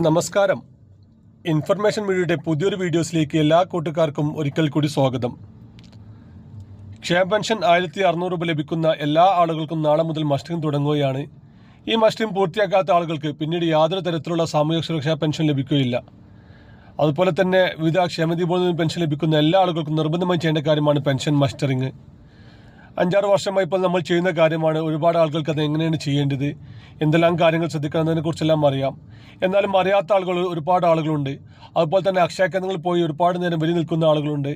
നമസ്കാരം. ഇൻഫർമേഷൻ മീഡിയയുടെ പുതിയൊരു വീഡിയോസിലേക്ക് എല്ലാ കൂട്ടുകാർക്കും ഒരിക്കൽ കൂടി സ്വാഗതം. ക്ഷേമ പെൻഷൻ ആയിരത്തി അറുന്നൂറ് രൂപ ലഭിക്കുന്ന എല്ലാ ആളുകൾക്കും നാളെ മുതൽ മസ്റ്റിംഗ് തുടങ്ങുകയാണ്. ഈ മസ്റ്റിംഗ് പൂർത്തിയാക്കാത്ത ആളുകൾക്ക് പിന്നീട് യാതൊരു തരത്തിലുള്ള സാമൂഹിക സുരക്ഷാ പെൻഷൻ ലഭിക്കുകയില്ല. അതുപോലെ തന്നെ വിവിധ ക്ഷേമതി ബോർഡിൽ പെൻഷൻ ലഭിക്കുന്ന എല്ലാ ആളുകൾക്കും നിർബന്ധമായി ചെയ്യേണ്ട കാര്യമാണ് പെൻഷൻ മസ്റ്ററിങ് അഞ്ചാറ് വർഷമായി ഇപ്പോൾ നമ്മൾ ചെയ്യുന്ന കാര്യമാണ് ഒരുപാട് ആളുകൾക്ക് അത് എങ്ങനെയാണ് ചെയ്യേണ്ടത്? എന്തെല്ലാം കാര്യങ്ങൾ ശ്രദ്ധിക്കണം എന്നതിനെക്കുറിച്ചെല്ലാം അറിയാം. എന്നാലും അറിയാത്ത ആളുകൾ ഒരുപാട് ആളുകളുണ്ട്. അതുപോലെ തന്നെ അക്ഷയ കേന്ദ്രങ്ങളിൽ പോയി ഒരുപാട് നേരം വരി നിൽക്കുന്ന ആളുകളുണ്ട്.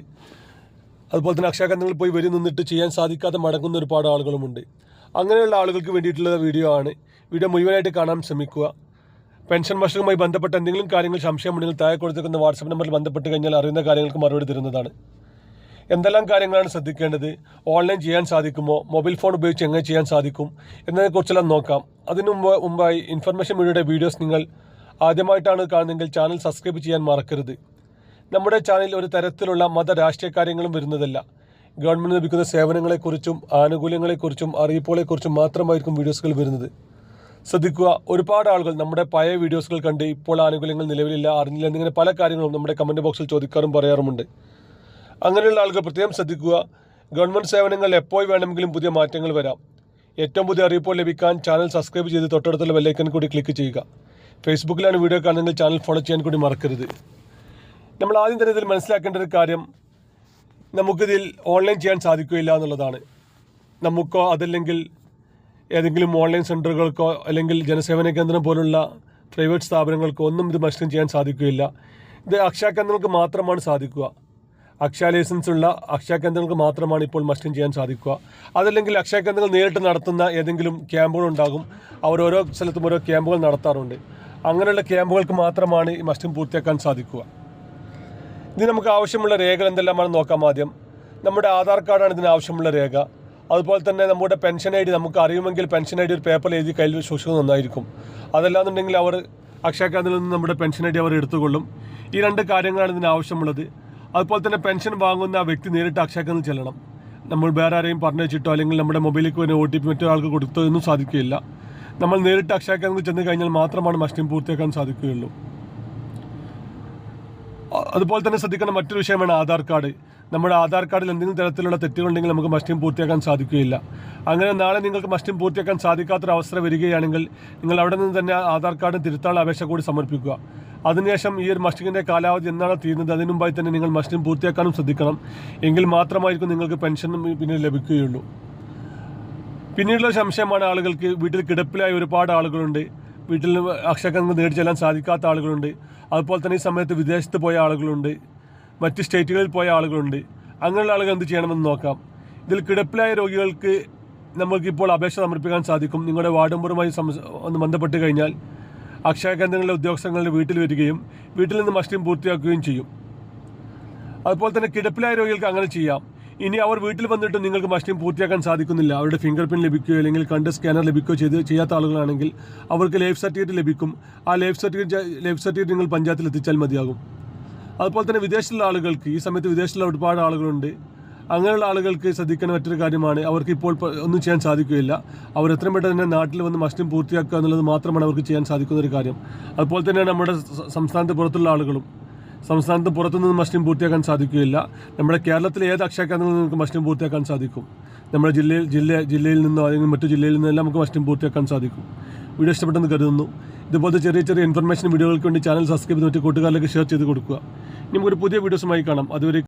അതുപോലെ തന്നെ അക്ഷയ കേന്ദ്രങ്ങളിൽ പോയി വരി നിന്നിട്ട് ചെയ്യാൻ സാധിക്കാതെ മടങ്ങുന്ന ഒരുപാട് ആളുകളുമുണ്ട്. അങ്ങനെയുള്ള ആളുകൾക്ക് വേണ്ടിയിട്ടുള്ള വീഡിയോ ആണ്. വീഡിയോ മുഴുവനായിട്ട് കാണാൻ ശ്രമിക്കുക. പെൻഷൻ മസ്റ്ററുമായി ബന്ധപ്പെട്ട എന്തെങ്കിലും കാര്യങ്ങൾ സംശയമുണ്ടെങ്കിൽ താഴെ കൊടുത്തിരിക്കുന്ന വാട്സപ്പ് നമ്പറിൽ ബന്ധപ്പെട്ട് കഴിഞ്ഞാൽ അറിയുന്ന കാര്യങ്ങൾക്ക് മറുപടി തരുന്നതാണ്. എന്തെല്ലാം കാര്യങ്ങളാണ് ശ്രദ്ധിക്കേണ്ടത്? ഓൺലൈൻ ചെയ്യാൻ സാധിക്കുമോ? മൊബൈൽ ഫോൺ ഉപയോഗിച്ച് എങ്ങനെ ചെയ്യാൻ സാധിക്കും? എന്നതിനെക്കുറിച്ചെല്ലാം നോക്കാം. അതിനു മുമ്പ് മുമ്പായി ഇൻഫർമേഷൻ മീഡിയയുടെ വീഡിയോസ് നിങ്ങൾ ആദ്യമായിട്ടാണ് കാണുന്നതെങ്കിൽ ചാനൽ സബ്സ്ക്രൈബ് ചെയ്യാൻ മറക്കരുത്. നമ്മുടെ ചാനലിൽ ഒരു തരത്തിലുള്ള മത രാഷ്ട്രീയ കാര്യങ്ങളും വരുന്നതല്ല. ഗവൺമെന്റ് ലഭിക്കുന്ന സേവനങ്ങളെക്കുറിച്ചും ആനുകൂല്യങ്ങളെക്കുറിച്ചും അറിയിപ്പുകളെക്കുറിച്ചും മാത്രമായിരിക്കും വീഡിയോസുകൾ വരുന്നത്. ശ്രദ്ധിക്കുക ഒരുപാട് ആളുകൾ നമ്മുടെ പഴയ വീഡിയോസുകൾ കണ്ട് ഇപ്പോൾ ആനുകൂല്യങ്ങൾ നിലവിലില്ല അറിഞ്ഞില്ല എന്നിങ്ങനെ പല കാര്യങ്ങളും നമ്മുടെ കമന്റ് ബോക്സിൽ ചോദിക്കാറും പറയാറുമുണ്ട്. അങ്ങനെയുള്ള ആളുകൾ പ്രത്യേകം ശ്രദ്ധിക്കുക. ഗവൺമെന്റ് സേവനങ്ങൾ എപ്പോൾ വേണമെങ്കിലും പുതിയ മാറ്റങ്ങൾ വരാം. ഏറ്റവും പുതിയ അറിയിപ്പോൾ ലഭിക്കാൻ ചാനൽ സബ്സ്ക്രൈബ് ചെയ്ത് തൊട്ടടുത്തുള്ള ബെല്ലൈക്കൻ കൂടി ക്ലിക്ക് ചെയ്യുക. ഫേസ്ബുക്കിലാണ് വീഡിയോ കാണുന്നതെങ്കിൽ ചാനൽ ഫോളോ ചെയ്യാൻ കൂടി മറക്കരുത്. നമ്മൾ ആദ്യം തന്നെ ഇതിൽ മനസ്സിലാക്കേണ്ട ഒരു കാര്യം നമുക്കിതിൽ ഓൺലൈൻ ചെയ്യാൻ സാധിക്കുകയില്ല എന്നുള്ളതാണ്. നമുക്കോ അതല്ലെങ്കിൽ ഏതെങ്കിലും ഓൺലൈൻ സെന്ററുകൾക്കോ അല്ലെങ്കിൽ ജനസേവന കേന്ദ്രം പോലുള്ള പ്രൈവറ്റ് സ്ഥാപനങ്ങൾക്കോ ഒന്നും ഇത് മനസ്സിലും ചെയ്യാൻ സാധിക്കുകയില്ല. ഇത് അക്ഷയ കേന്ദ്രങ്ങൾക്ക് മാത്രമാണ് സാധിക്കുക. അക്ഷയ ലൈസൻസ് ഉള്ള അക്ഷയ കേന്ദ്രങ്ങൾക്ക് മാത്രമാണ് ഇപ്പോൾ മസ്റ്റിൻ ചെയ്യാൻ സാധിക്കുക. അതല്ലെങ്കിൽ അക്ഷയ കേന്ദ്രങ്ങൾ നേരിട്ട് നടത്തുന്ന ഏതെങ്കിലും ക്യാമ്പുകൾ ഉണ്ടാകും. അവർ ഓരോ സ്ഥലത്തും ഓരോ ക്യാമ്പുകൾ നടത്താറുണ്ട്. അങ്ങനെയുള്ള ക്യാമ്പുകൾക്ക് മാത്രമാണ് ഈ മസ്റ്റിൻ പൂർത്തിയാക്കാൻ സാധിക്കുക. ഇതിന് നമുക്ക് ആവശ്യമുള്ള രേഖകൾ എന്തെല്ലാമാണെന്ന് നോക്കാം ആദ്യം. നമ്മുടെ ആധാർ കാർഡാണ് ഇതിന് ആവശ്യമുള്ള രേഖ. അതുപോലെ തന്നെ നമ്മുടെ പെൻഷൻ ഐ ഡി നമുക്ക് അറിയുമെങ്കിൽ പെൻഷൻ ഐ ഡി ഒരു പേപ്പർ എഴുതി കയ്യിൽ സൂക്ഷിക്കുന്നത് നന്നായിരിക്കും. അതല്ലാന്നുണ്ടെങ്കിൽ അവർ അക്ഷയ കേന്ദ്രത്തിൽ നിന്ന് നമ്മുടെ പെൻഷൻ ഐ ഡി അവർ എടുത്തുകൊള്ളും. ഈ രണ്ട് കാര്യങ്ങളാണ് ഇതിന് ആവശ്യമുള്ളത്. അതുപോലെ തന്നെ പെൻഷൻ വാങ്ങുന്ന ആ വ്യക്തി നേരിട്ട് അക്ഷയക്കെന്ന് ചെല്ലണം. നമ്മൾ വേറെ ആരെയും പറഞ്ഞു വെച്ചിട്ടോ അല്ലെങ്കിൽ നമ്മുടെ മൊബൈലിലേക്ക് വരുന്ന ഒ ടി പി മറ്റൊരാൾക്ക് കൊടുത്തോ ഒന്നും സാധിക്കുകയില്ല. നമ്മൾ നേരിട്ട് അക്ഷയക്കെന്ന് ചെന്ന് കഴിഞ്ഞാൽ മാത്രമാണ് മഷ്ടിം പൂർത്തിയാക്കാൻ സാധിക്കുകയുള്ളൂ. അതുപോലെ തന്നെ ശ്രദ്ധിക്കേണ്ട മറ്റൊരു വിഷയമാണ് ആധാർ കാർഡ്. നമ്മുടെ ആധാർ കാർഡിൽ എന്തെങ്കിലും തരത്തിലുള്ള തെറ്റുകളുണ്ടെങ്കിൽ നമുക്ക് മസ്റ്റിംഗ് പൂർത്തിയാക്കാൻ സാധിക്കുകയില്ല. അങ്ങനെ നാളെ നിങ്ങൾക്ക് മസ്റ്റിംഗ് പൂർത്തിയാക്കാൻ സാധിക്കാത്തൊരു വരികയാണെങ്കിൽ നിങ്ങൾ അവിടെ നിന്ന് തന്നെ ആധാർ കാർഡ് തിരുത്താനുള്ള അപേക്ഷ കൂടി സമർപ്പിക്കുക. അതിനുശേഷം ഈ ഒരു മസ്റ്റിങ്ങിന്റെ കാലാവധി എന്നാണ് തീരുന്നത്. അതിനു മുമ്പായി തന്നെ നിങ്ങൾ മസ്റ്റിംഗ് പൂർത്തിയാക്കാനും ശ്രദ്ധിക്കണം. എങ്കിൽ മാത്രമായിരിക്കും നിങ്ങൾക്ക് പെൻഷനും പിന്നെ ലഭിക്കുകയുള്ളൂ. പിന്നീടുള്ള സംശയമാണ് ആളുകൾക്ക് വീട്ടിൽ കിടപ്പിലായ ഒരുപാട് ആളുകളുണ്ട്. വീട്ടിൽ അക്ഷരങ്ങൾ നേടി ചെല്ലാൻ സാധിക്കാത്ത ആളുകളുണ്ട്. അതുപോലെ തന്നെ ഈ സമയത്ത് വിദേശത്ത് പോയ ആളുകളുണ്ട്. മറ്റ് സ്റ്റേറ്റുകളിൽ പോയ ആളുകളുണ്ട്. അങ്ങനെയുള്ള ആളുകൾ എന്ത് ചെയ്യണമെന്ന് നോക്കാം. ഇതിൽ കിടപ്പിലായ രോഗികൾക്ക് നമുക്കിപ്പോൾ അപേക്ഷ സമർപ്പിക്കാൻ സാധിക്കും. നിങ്ങളുടെ വാർഡ് മെമ്പറുമായി ഒന്ന് ബന്ധപ്പെട്ട് കഴിഞ്ഞാൽ അക്ഷയ കേന്ദ്രങ്ങളിലെ ഉദ്യോഗസ്ഥങ്ങളുടെ വീട്ടിൽ വരികയും വീട്ടിൽ നിന്ന് മസ്റ്റിംഗ് പൂർത്തിയാക്കുകയും ചെയ്യും. അതുപോലെ തന്നെ കിടപ്പിലായ രോഗികൾക്ക് അങ്ങനെ ചെയ്യാം. ഇനി അവർ വീട്ടിൽ വന്നിട്ട് നിങ്ങൾക്ക് മസ്റ്റിംഗ് പൂർത്തിയാക്കാൻ സാധിക്കുന്നില്ല. അവരുടെ ഫിംഗർ പ്രിന്റ് ലഭിക്കുകയോ അല്ലെങ്കിൽ കണ്ട് സ്കാനർ ലഭിക്കുകയോ ചെയ്ത് ചെയ്യാത്ത ആളുകളാണെങ്കിൽ അവർക്ക് ലൈഫ് സർട്ടിഫിക്കറ്റ് ലഭിക്കും. ആ ലൈഫ് സർട്ടിഫിക്കറ്റ് ലൈഫ് സർട്ടിഫിക്കറ്റ് നിങ്ങൾ പഞ്ചായത്തിൽ എത്തിച്ചാൽ മതിയാകും. അതുപോലെ തന്നെ വിദേശത്തുള്ള ആളുകൾക്ക് ഈ സമയത്ത് വിദേശത്തുള്ള ഒരുപാട് ആളുകളുണ്ട്. അങ്ങനെയുള്ള ആളുകൾക്ക് ശ്രദ്ധിക്കുന്ന മറ്റൊരു കാര്യമാണ്. അവർക്ക് ഇപ്പോൾ ഒന്നും ചെയ്യാൻ സാധിക്കുകയില്ല. അവർ എത്രയും പെട്ടെന്ന് തന്നെ നാട്ടിൽ വന്ന് മസ്റ്റും പൂർത്തിയാക്കുക എന്നുള്ളത് മാത്രമാണ് അവർക്ക് ചെയ്യാൻ സാധിക്കുന്ന ഒരു കാര്യം. അതുപോലെ തന്നെ നമ്മുടെ സംസ്ഥാനത്ത് പുറത്തുള്ള ആളുകളും. സംസ്ഥാനത്ത് പുറത്തുനിന്ന് മസ്റ്റും പൂർത്തിയാക്കാൻ സാധിക്കുകയില്ല. നമ്മുടെ കേരളത്തിലെ ഏത് അക്ഷയ കേന്ദ്രങ്ങളിൽ നിന്ന് നമുക്ക് മസ്റ്റും പൂർത്തിയാക്കാൻ സാധിക്കും? നമ്മുടെ ജില്ലയിൽ ജില്ല ജില്ലയിൽ നിന്നോ അല്ലെങ്കിൽ മറ്റു ജില്ലയിൽ നിന്നോ എല്ലാം നമുക്ക് മസ്റ്റും പൂർത്തിയാക്കാൻ സാധിക്കും. വീഡിയോ ഇഷ്ടപ്പെട്ടെന്ന് കരുതുന്നു. ഇതുപോലത്തെ ചെറിയ ചെറിയ ഇൻഫർമേഷൻ വീഡിയോകൾക്ക് വേണ്ടി ചാനൽ സബ്സ്ക്രൈബ് ചെയ്ത് മറ്റു കൂട്ടുകാരിലേക്ക് ഷെയർ ചെയ്ത് കൊടുക്കുക. ഇനി നമുക്കൊരു പുതിയ വീഡിയോസുമായി കാണാം. അതുവരെ